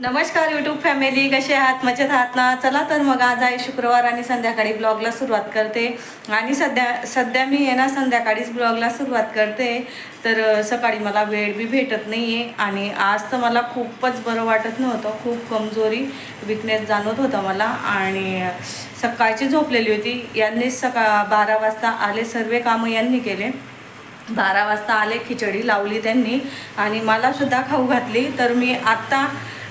नमस्कार YouTube family कसे आहात? मजेत आहात ना? चला तर मग आज आहे शुक्रवार आणि संध्याकाळी ब्लॉगला सुरुवात करते. आणि सध्या सध्या मी आहे ना संध्याकाळीच ब्लॉगला सुरुवात करते. तर सकाळी मला वेळ बी भेटत नाही आहे आणि आज तर मला खूपच बरं वाटत नव्हतं. खूप कमजोरी विकनेस जाणवत होता मला. आणि सकाळची झोपलेली होती. यांनीच सकाळ बारा वाजता आले. सर्व कामं यांनी केले. बारा वाजता आले खिचडी लावली त्यांनी. आणि मला सुद्धा खाऊ घातली. तर मी आत्ता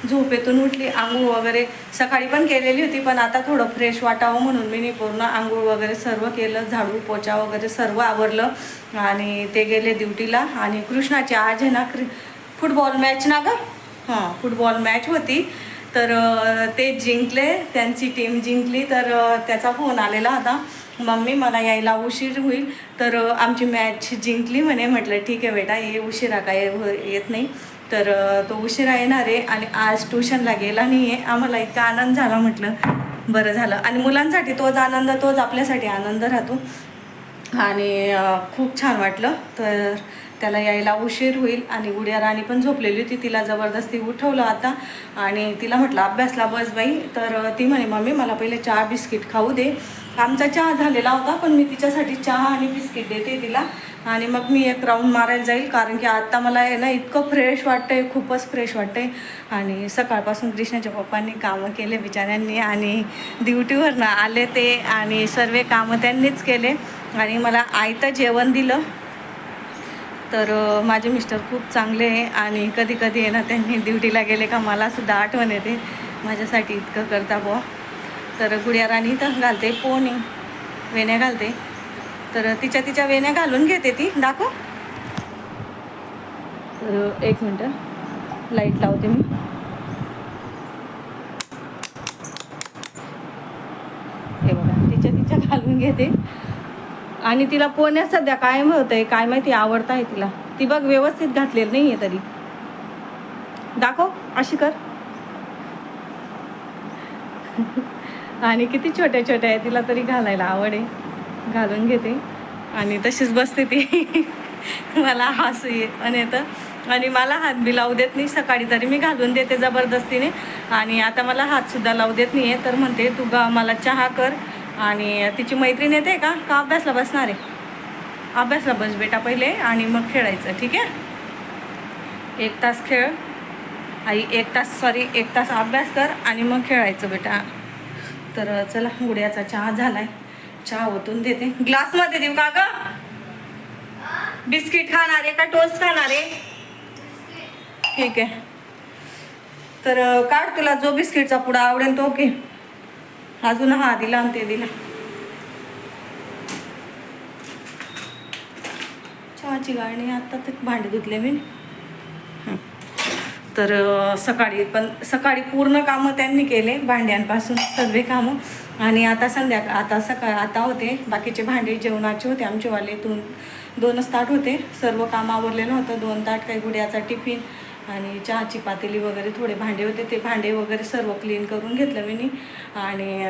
झोपेतून उठली आंघोळ वगैरे सकाळी पण केलेली होती पण आता थोडं फ्रेश वाटावं म्हणून मी पूर्ण आंघोळ वगैरे सर्व केलं झाडू पोचा वगैरे सर्व आवरलं आणि ते गेले ड्युटीला. आणि कृष्णाची आज आहे ना क्रि फुटबॉल मॅच ना गं? हां फुटबॉल मॅच होती. तर ते जिंकले त्यांची टीम जिंकली तर त्याचा फोन आलेला होता. मम्मी मला यायला उशीर होईल. तर आमची मॅच जिंकली म्हणे म्हटलं ठीक आहे बेटा ये उशिरा काय येत नाही. तर तो उशिरा येणार आहे आणि आज ट्युशनला गेला नाही आहे आम्हाला इतका आनंद झाला म्हटलं. बरं झालं. आणि मुलांसाठी तोच आनंद तोच आपल्यासाठी आनंद राहतो. आणि खूप छान वाटलं. तर त्याला यायला उशीर होईल आणि उड्या राणी पण झोपलेली होती. तिला जबरदस्ती उठवलं आता. आणि तिला म्हटलं अभ्यासला बस बाई. तर ती म्हणे मम्मी मला पहिले चहा बिस्किट खाऊ दे. आमचा चहा झालेला होता पण मी तिच्यासाठी चहा आणि बिस्किट देते तिला. आणि मग मी एक राऊंड मारायला जाईल कारण की आत्ता मला आहे ना इतकं फ्रेश वाटतंय खूपच फ्रेश वाटतंय. आणि सकाळपासून कृष्णाच्या पप्पांनी कामं केले बिचाऱ्यांनी आणि ड्युटीवरनं आले ते आणि सर्व कामं त्यांनीच केले. आणि मला आयतं जेवण दिलं. तर माझे मिस्टर खूप चांगले आहे आणि कधी कधी आहे ना त्यांनी ड्युटीला गेले का मला सुद्धा आठवण येते. माझ्यासाठी इतकं करता बुवा. तर गुडिया राणी तर घालते पोहणी वेण्या घालते. तर तिच्या तिच्या वेण्या घालून घेते ती. दाखव. तर एक मिनटं. लाइट लावते मी. हे बघा तिच्या तिच्या घालून घेते. आणि तिला पोहण्या सध्या काय होत आहे काय माहिती आवडत आहे तिला. ती बघ व्यवस्थित घातलेली नाही आहे तरी. दाखव अशी कर. आणि किती छोट्या छोट्या आहे तिला तरी घालायला आवड आहे. घालून घेते. आणि तशीच बसते ती. मला हसू ये. आणि येतं आणि मला हात बी लावू देत नाही. सकाळी तरी मी घालून देते जबरदस्तीने. आणि आता मला हातसुद्धा लावू देत नाही आहे तर म्हणते तू गा मला चहा कर. आणि तिची मैत्रीण येते का? का अभ्यासला बसणार आहे? अभ्यासला बस बेटा पहिले आणि मग खेळायचं. ठीक आहे? एक तास खेळ. आई एक तास सॉरी एक तास अभ्यास कर आणि मग खेळायचं बेटा. तर चला गुड्याचा चहा झाला आहे चहा ओतून देते. ग्लासमध्ये देऊ का ग? बिस्किट खाणार आहे का? टोस्ट खाणार आहे? ठीक आहे. तर काढ तुला जो बिस्किटचा पुडा आवडेल तो ओके अजून हा दिला आणि ते दिला. चहाची गाळणी आता ते भांडे धुतले मी. तर सकाळी पण सकाळी पूर्ण कामं त्यांनी केले भांड्यांपासून सर्व कामं. आणि आता संध्याकाळ आता सकाळ आता होते. बाकीचे भांडे जेवणाचे होते आमचेवाले दोन दोनच ताट होते. सर्व काम आवरलेलं होतं दोन ताट काही गुड्याचा टिफिन आणि चहाची पातेली वगैरे थोडे भांडे होते. ते भांडे वगैरे सर्व क्लीन करून घेतलं मी. आणि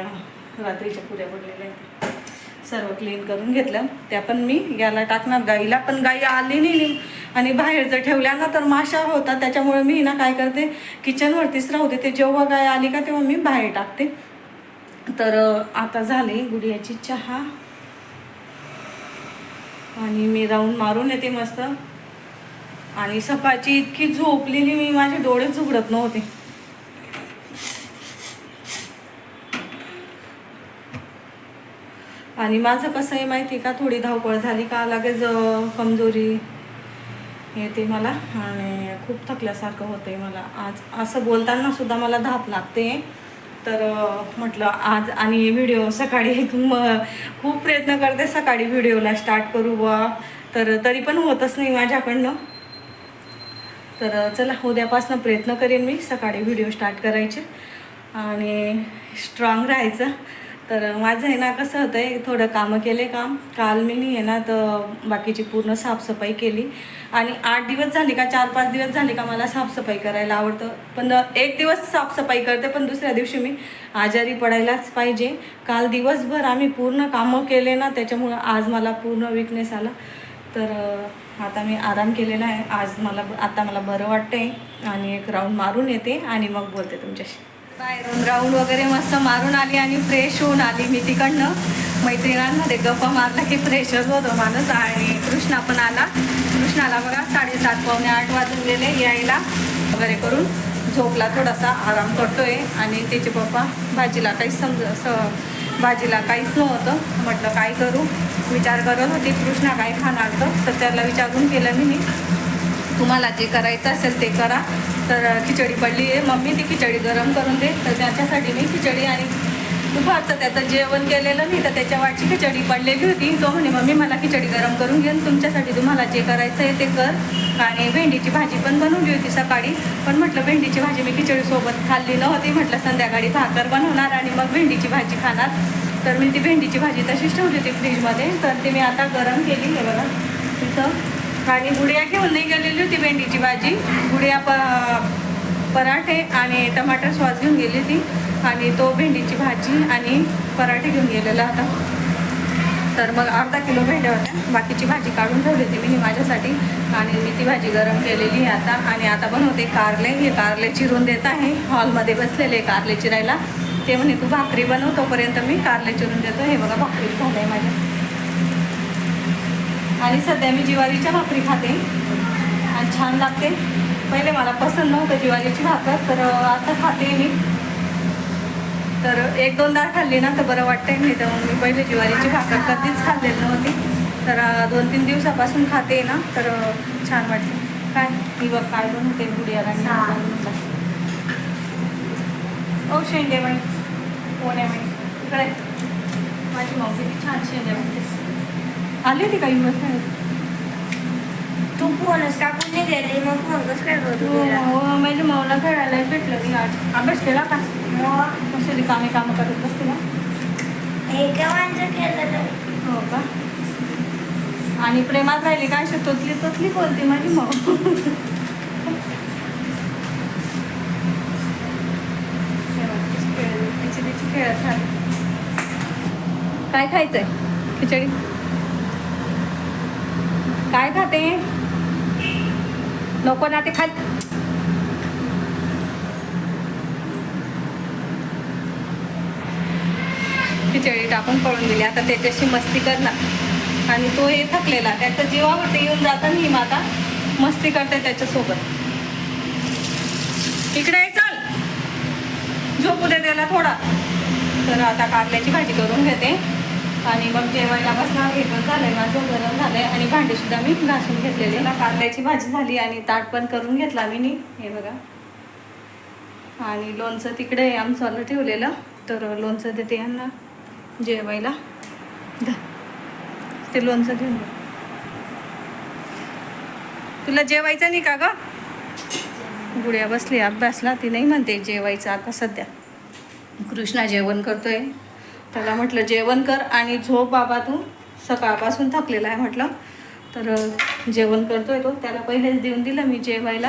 रात्रीच्या पुऱ्या पडलेल्या आहेत. सर्व क्लीन करून घेतलं. त्या पण मी याला टाकणार. गाईला पण गाई आली नाही आणि बाहेर जर ठेवल्या ना तर माशा होता त्याच्यामुळे मी ना काय करते किचनवरतीच राहू देते. जेव्हा गाय आली का तेव्हा मी बाहेर टाकते. तर आता झाले गुडियाची चहा. आणि मी राऊंड मारून येते मस्त. आणि सकाळची इतकी झोपलेली मी माझे डोळेच उघडत नव्हते. आणि माझं कसं आहे माहिती आहे का? थोडी धावपळ झाली का लगेच कमजोरी येते मला. आणि खूप थकल्यासारखं होतंय मला. आज असं बोलताना सुद्धा मला धाप लागते. तर म्हटलं आज आणि व्हिडिओ सकाळी म खूप प्रयत्न करते सकाळी व्हिडिओला स्टार्ट करू बा तर तरी पण होतच नाही माझ्याकडनं. तर चला उद्यापासून प्रयत्न करेन मी सकाळी व्हिडिओ स्टार्ट करायचे आणि स्ट्रॉंग राहायचं. तर माझं आहे ना कसं होतं आहे थोडं कामं केले काम. काल मी नाही आहे ना तर बाकीची पूर्ण साफसफाई केली. आणि आठ दिवस झाली का चार पाच दिवस झाले का मला साफसफाई करायला आवडतं. पण एक दिवस साफसफाई करते पण दुसऱ्या दिवशी मी आजारी पडायलाच पाहिजे. काल दिवसभर आम्ही पूर्ण कामं केले ना त्याच्यामुळं आज मला पूर्ण विकनेस आला. तर आता मी आराम केलेला आहे. आज मला आता मला बरं वाटते आणि एक राऊंड मारून येते आणि मग बोलते तुमच्याशी. बाहेरून राऊंड वगैरे मस्त मारून आली आणि फ्रेश होऊन आली. मी तिकडनं मैत्रिणांमध्ये गप्पा मारला की फ्रेशच होतो माणूस आणि कृष्णा पण आला. कृष्णाला बघा साडेसात पावणे आठ वाजून गेले. यायला वगैरे करून झोपला थोडासा आराम करतोय. आणि त्याचे पप्पा भाजीला काही समज असं भाजीला काहीच नव्हतं. म्हटलं काय करू? विचार करत होती. कृष्णा काय खाणार तर त्याला विचारून केलं मी. तुम्हाला जे करायचं असेल ते करा. तर खिचडी पडली आहे. मम्मी ती खिचडी गरम करून दे. तर त्याच्यासाठी मी खिचडी आणि दुपारचं त्याचं जेवण केलेलं नाही तर त्याच्या वाटची खिचडी पडलेली होती. तो म्हणे मम्मी मला खिचडी गरम करून घेऊन तुमच्यासाठी तुम्हाला जे करायचं आहे ते कर. आणि भेंडीची भाजी पण बनवली होती सकाळी. पण म्हटलं भेंडीची भाजी मी खिचडीसोबत खाल्ली नव्हती. म्हटलं संध्याकाळी भाकर बनवणार आणि मग भेंडीची भाजी खाणार. तर मी ती भेंडीची भाजी तशीच ठेवली होती फ्रीजमध्ये. तर ती मी आता गरम केली. हे बघा तिथं आणि गुडिया घेऊन नाही गेलेली होती भेंडीची भाजी. गुडिया प पराठे आणि टमाटर सॉस घेऊन गेली होती. आणि तो भेंडीची भाजी आणि पराठे घेऊन गेलेला होता. तर मग अर्धा किलो भेंड्या होत्या. बाकीची भाजी काढून ठेवली होती मी माझ्यासाठी. आणि मी ती भाजी गरम केलेली आहे आता. आणि आता बनवते कारले. हे कारले चिरून देत आहे. हॉलमध्ये बसलेले कारले चिरायला. ते म्हणे तू भाकरी बनव तोपर्यंत मी कारले चिरून देतो. हे बघा भाकरी झालं आहे माझ्या आणि सध्या मी ज्वारीच्या भाकरी खाते. आणि छान लागते. पहिले मला पसंत नव्हतं ज्वारीची भाकर तर आता खाते मी. तर एक दोनदा खाल्ली ना तर बरं वाटतंय. नाही तर मी पहिले ज्वारीची भाकर कधीच खाल्लेली नव्हती. तर दोन तीन दिवसापासून खाते ना तर छान वाटते. काय? ही बघ काय बनवते गुडियाला ओ शेंडे बाई कोण्या बाई इकडे. माझी किती छान शेंडे बनते आली होती काही बस तू फोनच टाकून नाही गेली मग फोन कसं काय करतो हो माझ्या माऊला खेळायला भेटलं की आज अभ्यास केला का मग कशी रिकामे कामं करत बसते ना हे केव्हांचं केलेलं हो का आणि प्रेमात राहिली काय अशी तोतली तोतली बोलते माझी माऊ तिची तिची राहते काय खायचंय खिचडी काय खाते? नको ना ते खा खिचडी टाकून पळून दिली आता त्याच्याशी मस्ती करणार. आणि तो हे थकलेला. त्याच्या जीवावरती येऊन जाता नाही माता आता. मस्ती करते त्याच्यासोबत. इकडे चल. झोपू दे त्याला थोडा. तर आता कारल्याची भाजी करून घेते. आणि मग जेवायला बसणार झालंय माझं गरम झालंय आणि भांडी सुद्धा मी घासून घेतलेले. ना कारल्याची भाजी झाली आणि ताट पण करून घेतला मी नी. हे बघा. आणि लोणचं तिकडे आमचं ठेवलेलं. तर लोणचं देते यांना जेवायला. ते लोणचं घेऊन. तुला जेवायचं नाही का ग? गुड्या बसली अभ्यासला. ती नाही म्हणते जेवायचं आता सध्या. कृष्णा जेवण करतोय. त्याला म्हटलं जेवण कर आणि झोप बाबा तू सकाळपासून थकलेला आहे म्हटलं. तर जेवण करतोय तो. त्याला पहिलेच देऊन दिलं मी जेवायला.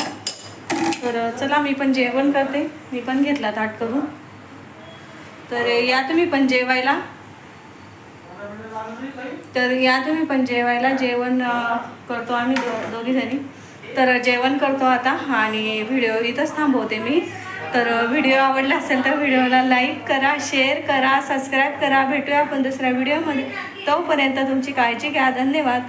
तर चला मी पण जेवण करते. मी पण घेतला ताट करून. तर या तुम्ही पण जेवायला. तर या तुम्ही पण जेवायला. जेवण करतो आम्ही दो दोघी जणी तर जेवण करतो आता आणि व्हिडिओ इथंच थांबवते मी. तर व्हिडिओ आवडला असेल तर व्हिडिओला लाईक करा शेअर करा सबस्क्राईब करा. भेटूया आपण दुसऱ्या व्हिडिओमध्ये. तोपर्यंत तुमची काळजी घ्या. धन्यवाद.